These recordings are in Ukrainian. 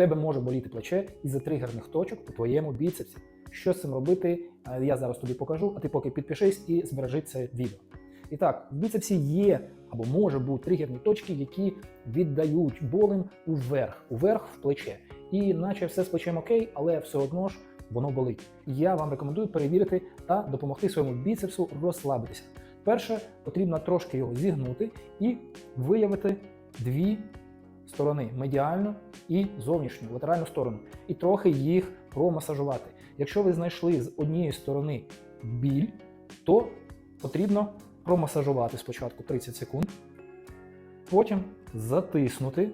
тебе може боліти плече із-за тригерних точок у твоєму біцепсі. Що з цим робити? Е, Я зараз тобі покажу, а ти поки підпишись і збережи це відео. І так, в біцепсі є або може бути тригерні точки, які віддають болем уверх, уверх в плече. І наче все з плечем окей, але все одно ж воно болить. Я вам рекомендую перевірити та допомогти своєму біцепсу розслабитися. Перше, потрібно трошки його зігнути і виявити дві сторони медіальну і зовнішню, латеральну сторону, і трохи їх промасажувати. Якщо ви знайшли з однієї сторони біль, то потрібно промасажувати спочатку 30 секунд, потім затиснути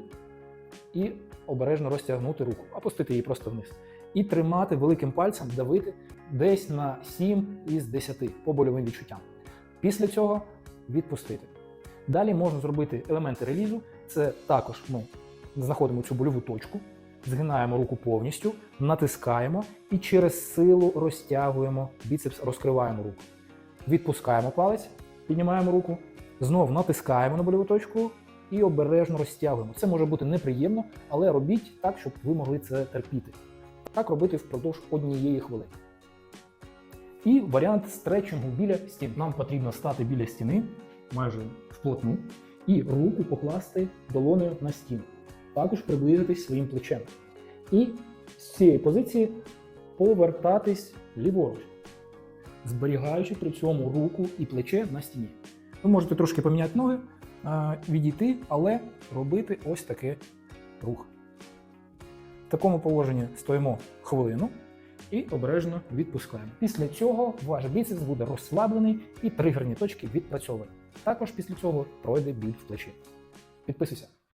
і обережно розтягнути руку, опустити її просто вниз. І тримати великим пальцем, давити десь на 7 із 10 по больовим відчуттям. Після цього відпустити. Далі можна зробити елементи релізу. Це також ми знаходимо цю больову точку, згинаємо руку повністю, натискаємо і через силу розтягуємо біцепс, розкриваємо руку. Відпускаємо палець, піднімаємо руку, знов натискаємо на больову точку і обережно розтягуємо. Це може бути неприємно, але робіть так, щоб ви могли це терпіти. Так робити впродовж однієї хвилини. І варіант стретчингу біля стін. Нам потрібно стати біля стіни майже вплотну і руку покласти долонею на стіну. Також приблизитись своїм плечем. І з цієї позиції повертатись ліворуч, зберігаючи при цьому руку і плече на стіні. Ви можете трошки поміняти ноги, відійти, але робити ось такий рух. В такому положенні стоїмо хвилину і обережно відпускаємо. Після цього ваш біцепс буде розслаблений і тригерні точки відпрацьовані. Також після цього пройде біль в плечі. Підписуйся.